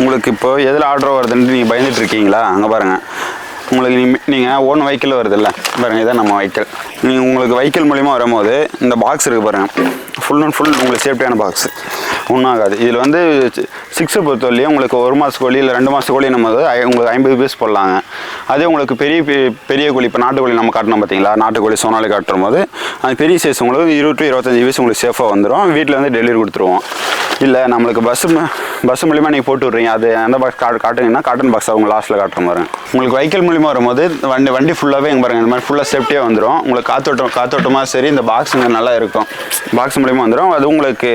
உங்களுக்கு இப்போ எதில் ஆர்டர் வருதுன்னு நீங்கள் பயந்துட்டு இருக்கீங்களா அங்கே பாருங்கள் உங்களுக்கு நீ நீங்கள் ஓன் வெஹிக்கிள் வருதுல்ல? பாருங்கள் இதான் நம்ம வெஹிக்கிள் நீங்கள் உங்களுக்கு வெஹிக்கிள் மூலிமா வரும்போது இந்த பாக்ஸ் இருக்குது பாருங்கள் ஃபுல் அண்ட் ஃபுல் உங்களுக்கு சேஃப்டியான பாக்ஸ் ஒன்றும் ஆகாது. இதில் வந்து சிக்ஸை பொறுத்தவரையும் உங்களுக்கு ஒரு மாத கோழி இல்லை ரெண்டு மாத கோழி நம்ம வந்து உங்களுக்கு ஐம்பது பீஸ் போடலாங்க. அதே உங்களுக்கு பெரிய பெரிய கோழி இப்போ நாட்டுக்கோழி நம்ம காட்டணும் பார்த்தீங்களா நாட்டுக்கோழி சோனாலி காட்டும் போது அது பெரிய சைஸ் உங்களுக்கு இருபது டு இருபத்தஞ்சி பீஸ் உங்களுக்கு சேஃபாக வந்துடும் வீட்டில் வந்து டெலிவரி கொடுத்துருவோம். இல்லை நம்மளுக்கு பஸ் பஸ் மூலிமா நீங்கள் போட்டு விட்றீங்க. அது எந்த பாக்ஸ் காட்டு காட்டுங்கன்னா காட்டன் பாக்ஸ் அவங்க லாஸ்ட்டில் காட்டுற மாதிரி உங்களுக்கு வெஹிக்கிள் மூலிமா வரும்போது வண்டி வண்டி ஃபுல்லாகவே இங்கே பாருங்கள் இந்த மாதிரி ஃபுல்லாக சேஃப்டியாக வந்துடும் உங்களுக்கு காத்தோட்டம் காத்தோட்டமாக சரி இந்த பாக்ஸுங்க நல்லா இருக்கும். பாக்ஸ் மூலிமா வந்துடும் அது உங்களுக்கு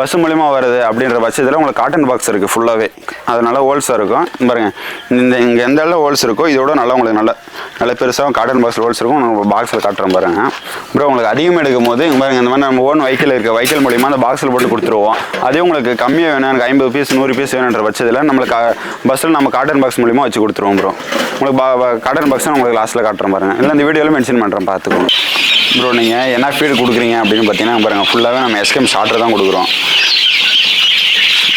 பஸ் மூலிமா வருது அப்படின்ற பட்சத்தில் உங்களுக்கு காட்டன் பாக்ஸ் இருக்குது ஃபுல்லாகவே அதனால் ஹோல்ஸாக இருக்கும். பாருங்கள் பாருங்க இந்த இங்கே எந்த அளவு ஹோல்ஸ் இருக்கோ இதோட நல்லா உங்களுக்கு நல்ல நல்ல பெருசாக காட்டன் பாக்ஸில் ஹோல்ஸ் இருக்கும். நம்ம பாக்ஸில் காட்டுறோம் பாருங்க. அப்புறம் உங்களுக்கு அதிகமாக எடுக்கும் போது பாருங்க இந்த மாதிரி நம்ம ஓன் வெஹிக்கிள் இருக்குது வெஹிக்கிள் மூலிமா அந்த பாக்ஸில் போட்டு கொடுத்துருவோம். அது உங்களுக்கு கம்மியாக வேணும் எனக்கு ஐம்பது பீஸ் நூறு பீஸ் வேணுன்ற பட்சத்தில் நம்மளுக்கு பஸ்ஸில் நம்ம காட்டன் பாக்ஸ் மூலியமாக வச்சு கொடுத்துருவோம் ப்ரோ உங்களுக்கு பா காட்டன் பாக்ஸ் உங்களுக்கு லாஸ்ட்டில் காட்டுறேன் பாருங்கள் இல்லை இந்த வீடியோவில் மென்ஷன் பண்ணுறேன் பார்த்துக்கோங்க ப்ரோ நீங்கள் என்ன ஃபீடு கொடுக்குறீங்க அப்படின்னு பார்த்தீங்கன்னா பாருங்கள் ஃபுல்லாகவே நம்ம எஸ்கேம் ஷார்ட்டர் தான் கொடுக்குறோம்.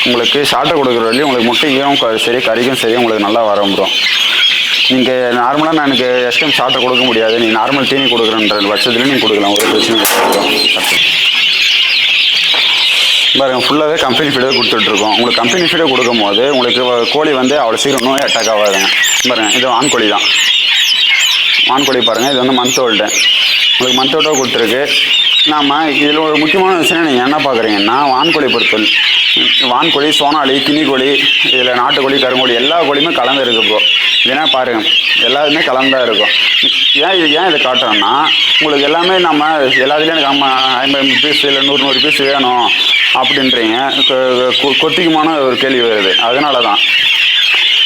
உங்களுக்கு ஷார்ட்டர் கொடுக்குற வழி உங்களுக்கு முட்டைக்கும் க- சரி கறிக்கும் சரி உங்களுக்கு நல்லா வரும் ப்ரோ நீங்கள் நார்மலாக நான் எனக்கு எஸ்கேம் ஷார்ட்டர் கொடுக்க முடியாது. நீ நார்மல் தீனி கொடுக்குறன்ற பட்சத்தில் நீங்கள் கொடுக்கலாம் ஒரு பிரச்சனை பாருங்க ஃபுல்லாகவே கம்பெனி ஃபீடே கொடுத்துட்ருக்கோம். உங்களுக்கு கம்பெனி ஃபீடே கொடுக்கும் போது உங்களுக்கு கோழி வந்து அவ்வளோ சீக்கிரம் நோய் அட்டாக் ஆகாதுங்க. பாருங்கள் இது வான்கோழி தான். வான்கோழி பாருங்கள் இது வந்து மந்த் ஓல்டு உங்களுக்கு மந்த் ஓல்டாக கொடுத்துருக்கு. நாம் இதில் ஒரு முக்கியமான விஷயம் நீங்கள் என்ன பார்க்குறீங்கன்னா வான்கோழி பொறுத்தல் வான்கோழி சோனாலி கினிக்கோழி இதில் நாட்டுக்கோழி கருங்கோழி எல்லா கோழியுமே கலந்து இருக்கு இப்போ. ஏன்னா பாருங்க எல்லாருமே கலந்தா இருக்கும். ஏன் இது ஏன் இதை காட்டுறோன்னா உங்களுக்கு எல்லாமே நம்ம எல்லாத்துலேயும் எனக்கு ஐம்பது ஐம்பது பீஸ் இல்லை நூறு நூறு பீஸ் வேணும். அப்படின்றீங்க. கொத்திக்குமான ஒரு கேள்வி வருது. அதனால தான்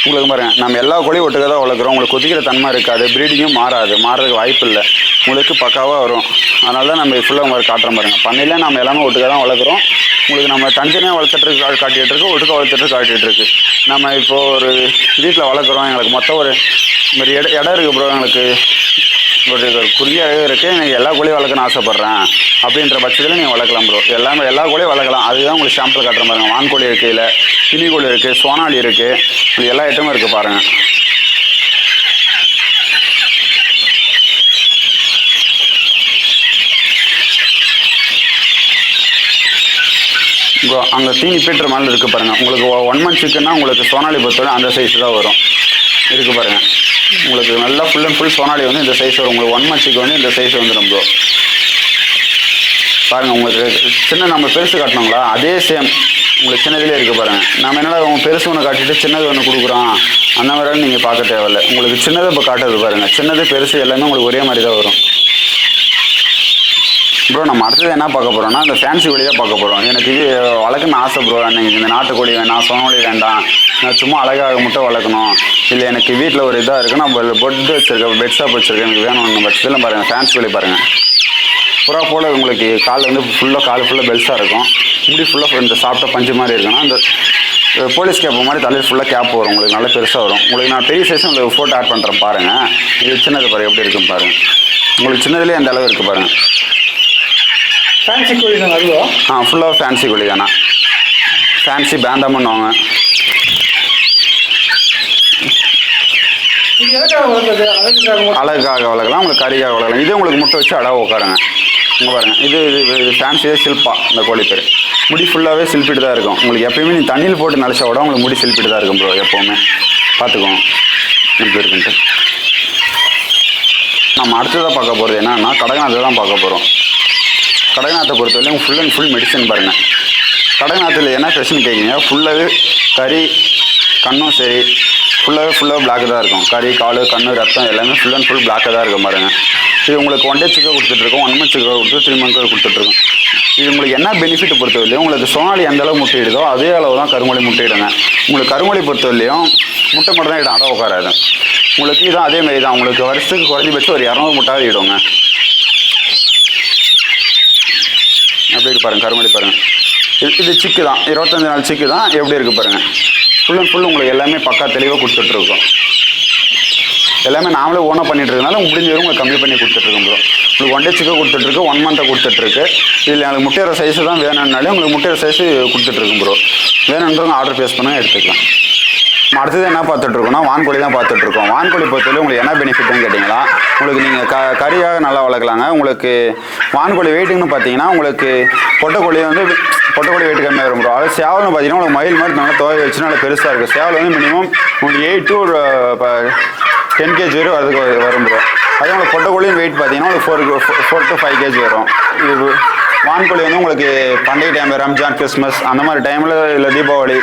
உங்களுக்கு பாருங்கள் நம்ம எல்லா கோழியும் ஒட்டுக்க தான் வளர்க்குறோம். உங்களுக்கு கொதிக்கிற தன்மை இருக்காது. ப்ரீடிங்கும் மாறாது. மாறதுக்கு வாய்ப்பு இல்லை. உங்களுக்கு பக்காவாக வரும். அதனால தான் நம்ம ஃபுல்லாக உங்களுக்கு காட்டுற பாருங்கள் பண்ணையில் நம்ம எல்லாமே ஒட்டுக்க தான் வளர்க்குறோம். உங்களுக்கு நம்ம தனித்தனியாக வளர்த்துட்டு காட்டிகிட்டு இருக்கு ஒட்டுக்க வளர்த்துட்டு காட்டிகிட்டு இருக்கு. நம்ம இப்போ ஒரு வீட்டில் வளர்க்குறோம். எங்களுக்கு மொத்தம் ஒரு மாதிரி இடம் இடம் இருக்குது ப்ரோ எங்களுக்கு ஒரு ஒரு குறுகிய இருக்குது எனக்கு எல்லா கோழியும் வளர்க்கணும்னு ஆசைப்பட்றேன் அப்படின்ற பட்சத்தில் நீங்கள் வளர்க்கலாம் ப்ரோ எல்லாமே எல்லா கோழியும் வளர்க்கலாம். அதுதான் உங்களுக்கு சாம்பிள் காட்டுற பாருங்கள் வான்கோழி இருக்குது இல்லை கிளிக்கோழி இருக்குது சோனாலி இருக்குது இது எல்லா ஐட்டமும் இருக்குது பாருங்கள் ப்ரோ அங்கே தீனி பீட்டர் மேலே இருக்குது பாருங்கள் உங்களுக்கு ஒன் மந்த் சிக்கன்னா உங்களுக்கு சோனாலி பொறுத்தவரை அந்த சைஸ் தான் வரும். இருக்குது பாருங்கள் உங்களுக்கு நல்லா ஃபுல் அண்ட் ஃபுல் சோனாலி வந்து இந்த சைஸ் வரும். உங்களுக்கு ஒன் மந்த்க்கு வந்து இந்த சைஸ் வந்துடும் ப்ரோ பாருங்கள் உங்களுக்கு சின்ன நம்ம பெருசு காட்டினோங்களா அதே சேம் உங்களுக்கு சின்னதுலேயே இருக்குது பாருங்கள் நம்ம என்னடா உங்க பெருசு ஒன்று காட்டிட்டு சின்னது ஒன்று கொடுக்குறோம் அந்த மாதிரி நீங்கள் பார்க்க தேவையில்ல. உங்களுக்கு சின்னது இப்போ காட்டுறது பாருங்கள் சின்னது பெருசு எல்லாமே உங்களுக்கு ஒரே மாதிரி தான் வரும். ப்ரோ நம்ம அடுத்தது என்ன பார்க்க போகிறோம்னா இந்த ஃபேன்சி கோழி தான் பார்க்க போகிறோம் எனக்கு இது வழக்குன்னு ஆசை ப்ரோ எனக்கு இந்த நாட்டுக்கோழி வேணாம் சோனாலி வேண்டாம். நான் சும்மா அழகாக மட்டும் வளர்க்கணும். இல்லை எனக்கு வீட்டில் ஒரு இதாக இருக்குது நான் பெட் வச்சுருக்கேன் பெட் ஷாப் வச்சுருக்கேன் எனக்கு வேணும். பட்சத்தில் பாருங்கள் ஃபேன்சி கோழி பாருங்கள் புறா போல் உங்களுக்கு கால் வந்து ஃபுல்லாக கால் ஃபுல்லாக பெல்ஸாக இருக்கும். முடி ஃபுல்லாக இந்த சாப்பிட்ட பஞ்சு மாதிரி இருக்குன்னா அந்த போலீஸ் கேப் மாதிரி தலையில் ஃபுல்லாக கேப் வரும். உங்களுக்கு நல்லா பெருசாக வரும். உங்களுக்கு நான் பெரிய சைஸ் உங்களுக்கு ஃபோட்டோ ஆட் பண்ணுறேன் பாருங்கள் இது சின்னது பாருங்க எப்படி இருக்குன்னு பாருங்கள் உங்களுக்கு சின்னதுலேயே அந்த அளவு இருக்குது பாருங்கள் ஃபேன்சி கோழி தான் அதுவா? ஆ ஃபுல்லாக ஃபேன்சி கோழி தானே. ஃபேன்சி பேந்தாமன்னுவாங்க அழகுக்காக வளர்க்கலாம் உங்களுக்கு கறிக்காக வளர்க்கலாம். இது உங்களுக்கு முட்டை வச்சு அழகாக உட்காருங்க. இங்கே பாருங்க. இது இது இது ஃபேன்சியே சில்பா இந்த கோழி பேர் முடி ஃபுல்லாகவே சில்பிட்டு தான் இருக்கும். உங்களுக்கு எப்பயுமே நீ தண்ணியில் போட்டு நினச்சா விட உங்களுக்கு முடி சில்பிட்டு தான் இருக்கும் ப்ரோ எப்போவுமே. பார்த்துக்கோங்க இப்படி இருக்குன்ட்டு. நம்ம அடுத்ததாக பார்க்க போகிறது என்னன்னா கடகநாத்தை தான் பார்க்க போகிறோம் கடகநாத்தை பொறுத்தவரையும் ஃபுல் அண்ட் ஃபுல் மெடிசன் பாருங்கள் கடகநாத்தில் என்ன பிரச்சனை கேட்குறீங்க ஃபுல்லாகவே கறி கண்ணும் சரி ஃபுல்லாகவே ஃபுல்லாக பிளாக் தான் இருக்கும். கறி கால் கண் ரத்தம் எல்லாமே ஃபுல் அண்ட் ஃபுல் பிளாக்காக தான் இருக்கும் பாருங்கள் இது உங்களுக்கு ஒன் டே சிக்கன் கொடுத்துட்ருக்கோம் ஒன் மந்த் சிக்கன் கொடுத்து த்ரீ மந்த் கொடுத்துட்ருக்கோம் இது உங்களுக்கு என்ன பெனிஃபிட் பொறுத்தவரையிலையும் உங்களுக்கு சோனாலி எந்த அளவு முட்டையிடுதோ அதே அளவு தான் கருமொழி முட்டையிடுங்க. உங்களுக்கு கருமொழி பொறுத்தவரையிலையும் முட்டை மட்டும் தான் இடம் அட உட்காராது. உங்களுக்கு இதான் அதே மாதிரி தான் உங்களுக்கு வருஷத்துக்கு குறைஞ்சபட்சம் ஒரு இரநூறு முட்டாவது இடுங்க. எப்படி இருக்கு பாருங்கள் கருமொழி பாருங்கள் இது இது சிக்கு தான் இருபத்தஞ்சு நாள் சிக்கு தான் எப்படி இருக்குது பாருங்கள் ஃபுல் அண்ட் ஃபுல் உங்களுக்கு எல்லாமே பக்கா தெளிவாக கொடுத்துட்ருக்கோம் எல்லாமே நாமளே ஓனாக பண்ணிட்டு இருக்கனால முடிஞ்ச வரும் உங்களுக்கு கம்மி பண்ணி கொடுத்துட்ருக்கோம் ப்ரோ உங்களுக்கு ஒன் டே சிக்கோ கொடுத்துட்ருக்கு ஒன் மந்த்தை கொடுத்துட்ருக்கு இதில் எனக்கு முட்டையிற சைஸு தான் வேணும்னாலே உங்களுக்கு முட்டையிற சைஸு கொடுத்துட்ருக்கும் ப்ரோ வேணுன்றவங்க ஆர்டர் பேஸ் பண்ணால் எடுத்துக்கலாம். நம்ம அடுத்தது என்ன பார்த்துட்டு இருக்கோம்னா வான்கோழி தான் பார்த்துட்டு இருக்கோம் வான்கோழி பொறுத்தவரை உங்களுக்கு என்ன பெனிஃபிட்னு கேட்டிங்களா? உங்களுக்கு நீங்கள் க கறியாக நல்லா வளர்க்கலாங்க. உங்களுக்கு வான்கோழி வெயிட்டுன்னு பார்த்தீங்கன்னா உங்களுக்கு பொட்டைக்கோழி வந்து பொட்டைக்கோழி வெயிட் கம்மியாக வரும் ப்ரோ சேவல்னு பார்த்தீங்கன்னா உங்களுக்கு மயில் மாதிரி நல்லா துவை வச்சு நல்லா பெருசாக இருக்கும். சேவல் வந்து மினிமம் உங்களுக்கு எயிட் டு டென் கேஜி வரை வரதுக்கு வரும் ப்ரோ அதே உங்களுக்கு பொட்டைக்கோழியும் வெயிட் பார்த்தீங்கன்னா உங்களுக்கு four four to five K G வரும். இது வான்கோழி வந்து உங்களுக்கு பண்டிகை டைம் ரம்ஜான் கிறிஸ்மஸ் அந்த மாதிரி டைமில் இல்லை தீபாவளி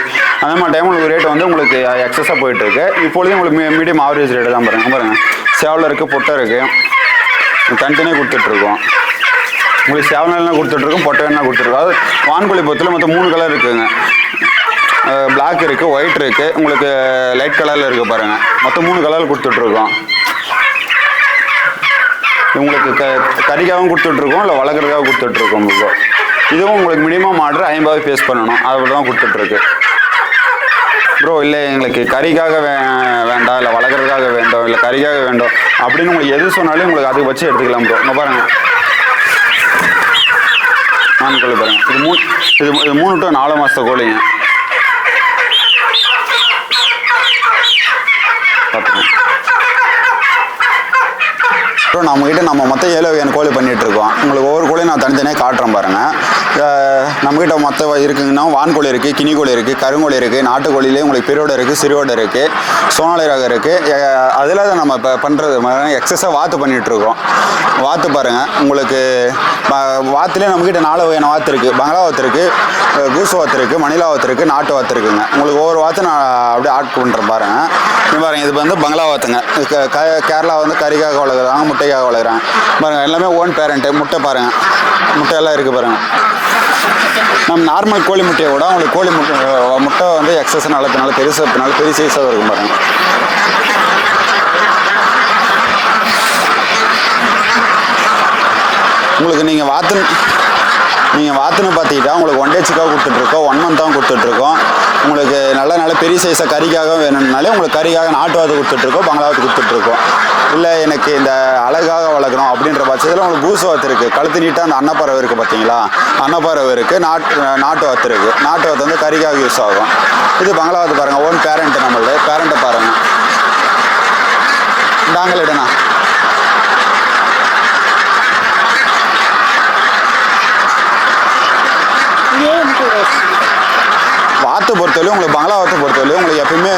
அந்த மாதிரி டைம் உங்களுக்கு ரேட் வந்து உங்களுக்கு எக்ஸஸாக போயிட்டுருக்கு இப்பொழுது உங்களுக்கு மீ மீடியம் ஆவரேஜ் ரேட்டு தான் பாருங்க. பாருங்க. சேவல் இருக்குது பொட்டை இருக்குது தனித்தனியாக கொடுத்துட்ருக்கோம் உங்களுக்கு சேவல் என்ன கொடுத்துட்ருக்கோம் பொட்டை என்ன கொடுத்துருக்கோம் அது வான்கோழி பொறுத்தில் மொத்தம் மூணு கலர் இருக்குதுங்க பிளாக் இருக்குது ஒயிட் இருக்குது உங்களுக்கு லைட் கலரில் இருக்குது பாருங்கள் மொத்தம் மூணு கலரில் கொடுத்துட்ருக்கோம் உங்களுக்கு க கறிக்காகவும் கொடுத்துட்ருக்கோம் இல்லை வளர்க்குறதுக்காக கொடுத்துட்ருக்கோம் உங்களுக்கு இதுவும் உங்களுக்கு மினிமம் ஆர்டர் ஐம்பது பேஸ் பண்ணணும். அது தான் கொடுத்துட்ருக்கு. ப்ரோ இல்லை எங்களுக்கு கறிக்காக வே வேண்டாம் இல்லை வளர்க்குறதுக்காக வேண்டும் இல்லை கறிக்காக வேண்டும் அப்படின்னு உங்களுக்கு எது சொன்னாலும் உங்களுக்கு அதை வச்சு எடுத்துக்கலாம் ப்ரோ இங்கே பாருங்கள் நான் கோழி பாருங்கள் இது மூணு இது இது மூணு டு நாலு மாதத்து கோழிங்க. பார்த்துக்கோங்க ப்ரோ நம்மக்கிட்ட நம்ம மொத்தம் ஏழு வகையான கோழி பண்ணிட்டு இருக்கோம். உங்களுக்கு ஒவ்வொரு கோழியும் நான் தனித்தனியாக காட்டுறேன் பாருங்க. அஹ் நம்மக்கிட்ட மொத்த இருக்குங்கன்னா வான்கோழி இருக்குது கினிக்கோழி இருக்குது கருங்கோழி இருக்குது நாட்டுக்கோழிலே உங்களுக்கு பெருவோட இருக்குது சிறுவோட இருக்குது சோனாலி ரகம் இருக்குது அதில் நம்ம இப்போ பண்ணுறது எக்ஸஸாக வாத்து பண்ணிட்டு இருக்கோம். வாத்து பாருங்கள் உங்களுக்கு வாத்துலேயே நம்மக்கிட்ட நாலு வகையான வாத்து இருக்குது பங்களா வாத்து இருக்குது கூசு வாத்து இருக்குது மணிலா வாத்து இருக்குது நாட்டு வாத்து இருக்குங்க. உங்களுக்கு ஒவ்வொரு வாத்து நான் அப்படியே ஆட் பண்ணுறேன் பாருங்கள் பாருங்கள் பாருங்க இது வந்து பங்களா வாத்துங்க. க- கேரளா வந்து கரிகா வளர்க்குறாங்க. முட்டைக்காக வளர்க்குறாங்க பாருங்கள் எல்லாமே ஓன் பேரண்ட்டு முட்டை பாருங்கள் முட்டையெல்லாம் இருக்குது பாருங்கள் நம்ம நார்மல் கோழி முட்டையை விட அவங்களுக்கு கோழி முட்டை முட்டை வந்து எக்ஸஸ் நல்ல பெருசு நல்ல பெரிய சைஸாக இருக்கும் பாருங்கள் உங்களுக்கு நீங்கள் வாத்து நீங்கள் வாத்துன்னு பார்த்துக்கிட்டா உங்களுக்கு ஒன் டே சிக்காக கொடுத்துட்ருக்கோம் ஒன் மந்த்தாக கொடுத்துட்ருக்கோம் உங்களுக்கு நல்ல நல்ல பெரிய சைஸாக கறிக்காக வேணும்னாலே உங்களுக்கு கறிக்காக நாட்டு வாத்து கொடுத்துட்ருக்கோம் பங்களாவாத்து கொடுத்துட்ருக்கோம் இல்லை எனக்கு இந்த அழகாக வளர்க்கணும் அப்படின்ற பட்சத்தில் உங்களுக்கு கூசு வாத்து இருக்குது கழுத்து நீட்டாக அந்த அன்னப்பறவை இருக்குது பார்த்தீங்களா அன்னப்பறவை இருக்குது நாட்டு நாட்டு வாத்து இருக்குது நாட்டு வாத்து வந்து கறிக்காக யூஸ் ஆகும். இது பங்களாவாத்து பாருங்கள் ஓன் பேரண்ட்டு நம்மளது. பேரண்ட்டை பாருங்கள் தாங்களிடண்ணா முட்டை வாத்தை பொறுத்தவரையும் உங்களுக்கு பங்களா வார்த்தை பொறுத்தவரையும் உங்களுக்கு எப்பயுமே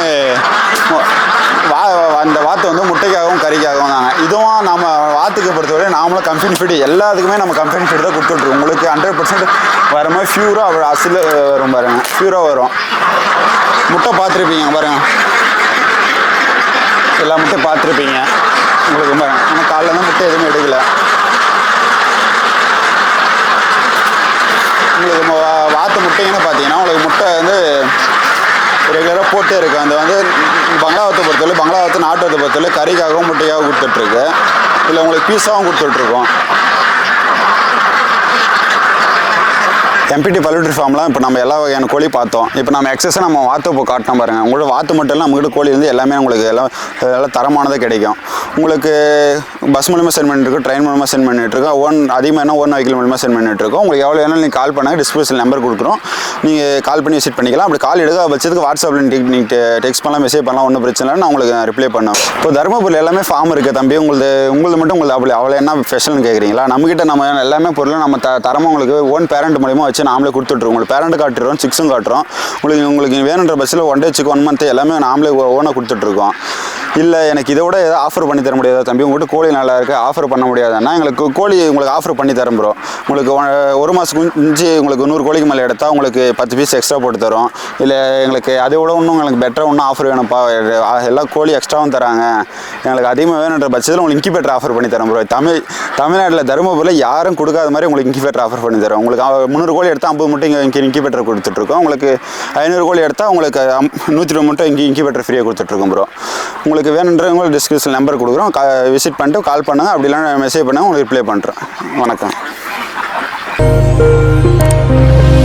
வா அந்த வார்த்தை வந்து முட்டைக்காகவும் கறிக்காகவும் தாங்க. இதுவும் நம்ம வாத்துக்கு பொறுத்தவரை நாமளும் கம்பெனி ஃபீடு எல்லாத்துக்குமே நம்ம கம்பெனி ஃபீடு தான் கொடுத்துட்ருக்கோம் உங்களுக்கு ஹண்ட்ரட் பர்சன்ட் வர மாதிரி ஃபியூராக அவ்வளோ அசில் வரும் பாருங்க. ஃபியூராக வரும். முட்டை பார்த்துருப்பீங்க பாருங்க. எல்லா முட்டையும் பார்த்துருப்பீங்க. உங்களுக்கு பாருங்க. ஆனால் காலைல தான் முட்டை எதுவுமே எடுக்கல. உங்களுக்கு முட்டைங்கன்னு பார்த்தீங்கன்னா உங்களுக்கு முட்டை வந்து ரெகுலராக போட்டே இருக்கும் அந்த வந்து பங்களாவத்தை பொறுத்தவரை பங்களாவத்தை நாட்டு பொறுத்தவரை கறிக்காகவும் முட்டையாகவும் கொடுத்துட்ருக்கு இல்லை உங்களுக்கு பீஸாகவும் கொடுத்துட்ருக்கோம் எம்பிடி பல்லுட்ரி ஃபார்ம்லாம் இப்போ நம்ம எல்லா வகையான கோழி பார்த்தோம். இப்போ நம்ம எக்ஸஸை நம்ம வாத்து இப்போ காட்டினோம் பாருங்கள் உங்களோட வாத்து மட்டும் இல்லை நம்மகிட்ட கோழி வந்து எல்லாமே உங்களுக்கு எல்லாம் எல்லாம் தரமானதாக கிடைக்கும். உங்களுக்கு பஸ் மூலமாக சென்ட் பண்ணிட்டுருக்கோம் ட்ரெயின் மூலமாக சென்ட் பண்ணிட்டுருக்கோம் ஒன் அதிகமாக என்ன ஒன் வெஹிக்கிள் மூலமாக சென்ட் பண்ணிட்டுருக்கோம் உங்களுக்கு எவ்வளோ வேணாலும் நீங்கள் கால் பண்ணால் டிஸ்பிளேஸில் நம்பர் கொடுக்குறோம். நீங்கள் கால் பண்ணி விசிட் பண்ணிக்கலாம். அப்படி கால் எடுக்க பட்சத்துக்கு வாட்ஸ்அப்பில் நீங்கள் டெக்ஸ்ட் பண்ணலாம் மெசேஜ் பண்ணலாம் ஒன்றும் பிரச்சனை இல்லை நான் உங்களுக்கு ரிப்ளை பண்ணுவேன். இப்போ தருமபுரியில் எல்லாமே ஃபார்ம் இருக்குது தம்பி. உங்களுது உங்களது மட்டும் உங்களுக்கு அப்படி அவ்வளோ என்ன ஸ்பெஷல்னு கேட்குறீங்களா நம்மக்கிட்ட நம்ம எல்லாமே பொருளும் நம்ம த தரமாக உங்களுக்கு ஓன் பேரண்ட் மூலியமாக வச்சு நாமளே கொடுத்துட்ருக்கோம் உங்களுக்கு பேரண்ட் காட்டுறோம் சிக்ஸும் காட்டுறோம். உங்களுக்கு உங்களுக்கு வேணுன்ற பஸ்ஸில் ஒன் டே ஒன் மந்த் எல்லாமே நாமளே ஓனாக கொடுத்துட்ருக்கோம் இல்லை எனக்கு இதை விட ஏதாவது ஆஃபர் பண்ணி தர முடியாதா தம்பி? உங்கள்கிட்ட கோழி நல்லா இருக்குது ஆஃபர் பண்ண முடியாதுன்னா எங்களுக்கு கோழி உங்களுக்கு ஆஃபர் பண்ணி தரோம் ப்ரோ உங்களுக்கு ஒரு மாதம் முடிஞ்சு உங்களுக்கு நூறு கோழிக்கு மேலே எடுத்தால் உங்களுக்கு பத்து பீஸ் எக்ஸ்ட்ரா போட்டு தரோம். இல்லை எங்களுக்கு அதை விட இன்னும் எங்களுக்கு பெட்டராக ஒன்றும் ஆஃபர் வேணும்ப்பா. எல்லா கோழி எக்ஸ்ட்ராவும் தராங்க. எங்களுக்கு அதிகமாக வேணுன்ற பட்சத்தில் உங்களுக்கு இன்கிபேட்டர் ஆஃபர் பண்ணி தரோம் ப்ரோ தமிழ் தமிழ்நாட்டில் தருமபுரியில் யாரும் கொடுக்காத மாதிரி உங்களுக்கு இன்கிபேட்டர் ஆஃபர் பண்ணி தரோம். உங்களுக்கு முந்நூறு கோழி எடுத்தால் ஐம்பது மட்டும் இங்கே இங்கே இன்கிபேட்டர் கொடுத்துட்ருக்கோம். உங்களுக்கு ஐநூறு கோழி எடுத்தால் உங்களுக்கு நூற்றி இருபது மட்டும் இங்கே இன்கிபேட்டர் ஃப்ரீயாக கொடுத்துட்ருக்கோம் ப்ரோ உங்களுக்கு வேணுன்றவங்க டிஸ்கிரிப்ஷன் நம்பர் கொடுக்குறோம். கா விசிட் பண்ணிட்டு கால் பண்ணுங்கள் அப்படி இல்லைன்னா மெசேஜ் பண்ணுங்கள் உங்களுக்கு ரிப்ளை பண்ணுறேன் வணக்கம்.